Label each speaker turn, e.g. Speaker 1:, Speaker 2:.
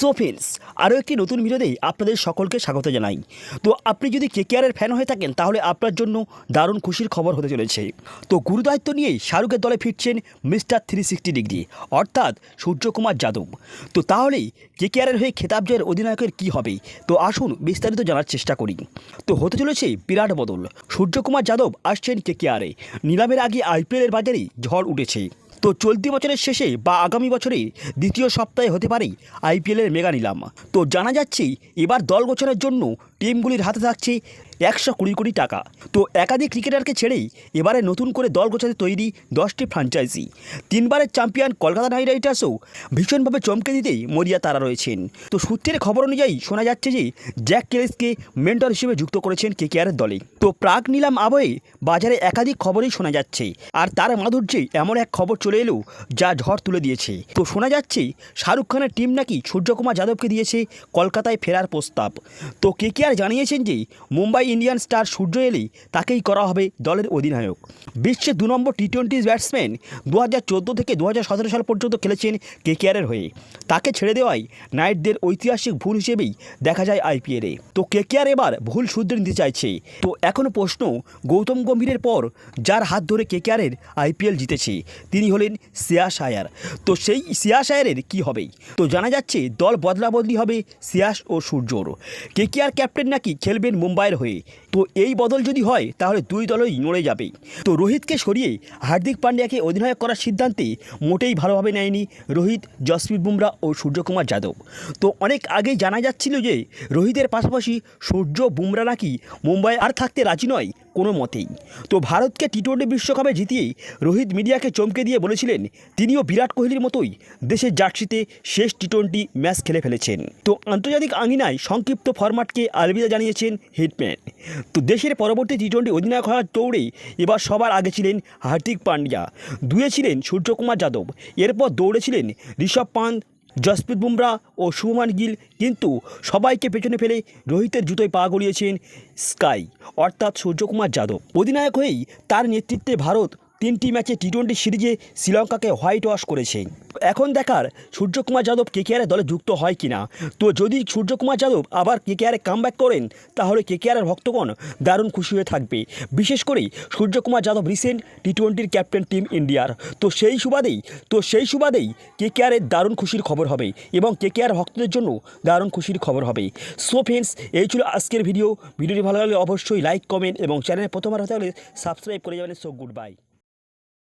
Speaker 1: So friends আরও একটি নতুন ভিডিওতে আপনাদের সকলকে স্বাগত জানাই। তো আপনি যদি কেকেআরের ফ্যান হয়ে থাকেন, তাহলে আপনার জন্য দারুণ খুশির খবর হতে চলেছে। তো গুরুদায়িত্ব নিয়েই শাহরুখের দলে ফিরছেন মিস্টার থ্রি সিক্সটি ডিগ্রি, অর্থাৎ সূর্যকুমার যাদব। তো তাহলেই কেকেআরের হয়ে খেতাব জয়ের অধিনায়কের কী হবে? তো আসুন বিস্তারিত জানার চেষ্টা করি। তো হতে চলেছে বিরাট বদল। সূর্যকুমার যাদব আসছেন কেকেআরে নিলামের আগে আইপিএলের বাজারে ঝড় উঠেছে। তো চলতি বছরের শেষে বা আগামী বছরের দ্বিতীয় সপ্তাহে হতে পারে আইপিএলের মেগা নিলাম। তো জানা যাচ্ছে, এবার দল গোছানোর জন্য টিমগুলির হাতে থাকছে একশো কুড়ি কোটি টাকা। তো একাধিক ক্রিকেটারকে ছেড়েই এবারে নতুন করে দল গোছাতে তৈরি দশটি ফ্র্যাঞ্চাইজি তিনবারের চ্যাম্পিয়ন কলকাতা নাইট রাইডার্সও ভীষণভাবে চমকে দিতেই মরিয়া তারা রয়েছেন। তো সূত্রের খবর অনুযায়ী শোনা যাচ্ছে যে, জ্যাক কেলেসকে মেন্টর হিসেবে যুক্ত করেছেন কেকেআরের দলে। তো প্রাক নিলাম আবহে বাজারে একাধিক খবরই শোনা যাচ্ছে। আর তার মাধুর্যে এমন এক খবর চলে এলো, যা ঝড় তুলে দিয়েছে। তো শোনা যাচ্ছে, শাহরুখ খানের টিম নাকি সূর্যকুমার যাদবকে দিয়েছে কলকাতায় ফেরার প্রস্তাব। তো কেকেআর জানিয়েছেন যে, মুম্বাই ইন্ডিয়ান স্টার সূর্য এলেই তাকেই করা হবে দলের অধিনায়ক। বিশ্বের দু নম্বর টি টোয়েন্টি ব্যাটসম্যান দু হাজার চোদ্দ থেকে দু হাজার সতেরো সাল পর্যন্ত খেলেছেন কেকেআরের হয়ে। তাকে ছেড়ে দেওয়াই নাইটদের ঐতিহাসিক ভুল হিসেবেই দেখা যায় আইপিএলে তো কেকেআর এবার ভুল শুধরে নিতে চাইছে। তো এখন প্রশ্ন গৌতম গম্ভীরের পর যার হাত ধরে কেকেআরের আইপিএল জিতেছে, তিনি হলেন শ্রেয়াস আয়ার তো সেই শ্রেয়াস আয়ারের কী হবে? তো জানা যাচ্ছে দল বদলা বদলি হবে শ্রেয়াস ও সূর্যর। কেকেআর ক্যাপ্টেন নাকি খেলবেন মুম্বাইয়ের হয়ে। তো এই বদল যদি হয়, তাহলে দুই দলই নড়ে যাবে। তো রোহিতকে সরিয়ে হার্দিক পান্ডিয়াকে অধিনায়ক করার সিদ্ধান্তে মোটেই ভালোভাবে নেয়নি রোহিত, জসপ্রীত বুমরা ও সূর্যকুমার যাদব। তো অনেক আগেই জানা যাচ্ছিল যে, রোহিতের পাশাপাশি সূর্য বুমরা নাকি মুম্বাই আর থাকতে রাজি নয় কোনো মতেই। তো ভারতকে টি টোয়েন্টি বিশ্বকাপে জিতিয়েই রোহিত মিডিয়াকে চমকে দিয়ে বলেছিলেন, তিনিও বিরাট কোহলির মতোই দেশের জার্সিতে শেষ টি টোয়েন্টি ম্যাচ খেলে ফেলেছেন। তো আন্তর্জাতিক আঙিনায় সংক্ষিপ্ত ফরম্যাটকে আলবিদা জানিয়েছেন হিটম্যান। তো দেশের পরবর্তী টি টোয়েন্টি অধিনায়ক হওয়ার দৌড়ে এবার সবার আগে ছিলেন হার্দিক পান্ডিয়া। দুয়ে ছিলেন সূর্যকুমার যাদব। এরপর দৌড়েছিলেন ঋষভ পান্ত জসপ্রীত বুমরা ও শুভমান গিল কিন্তু সবাইকে পেছনে ফেলে রোহিতের জুতোয় পা গড়িয়েছেন স্কাই, অর্থাৎ সূর্যকুমার যাদব। অধিনায়ক হয়েই তার নেতৃত্বে ভারত তিনটি ম্যাচে টি টোয়েন্টি সিরিজে শ্রীলঙ্কাকে হোয়াইট ওয়াশ করেছে। এখন দেখার সূর্যকুমার যাদব কেকেআরের দলে যুক্ত হয় কিনা। তো যদি সূর্যকুমার যাদব আবার কেকেআরে কামব্যাক করেন, তাহলে কেকেআরের ভক্তগণ দারুণ খুশি হয়ে থাকবে। বিশেষ করে সূর্যকুমার যাদব রিসেন্ট টি টোয়েন্টির ক্যাপ্টেন টিম ইন্ডিয়ার তো সেই সুবাদেই, তো সেই সুবাদেই কেকেআরের দারুণ খুশির খবর হবে এবং কেকেআর ভক্তদের জন্য দারুণ খুশির খবর হবে। সো ফ্রেন্ডস এই ছিল আজকের ভিডিও ভিডিওটি ভালো লাগলে অবশ্যই লাইক কমেন্ট এবং চ্যানেলে প্রথমবার হতে হলে সাবস্ক্রাইব করে যাবেন। So good bye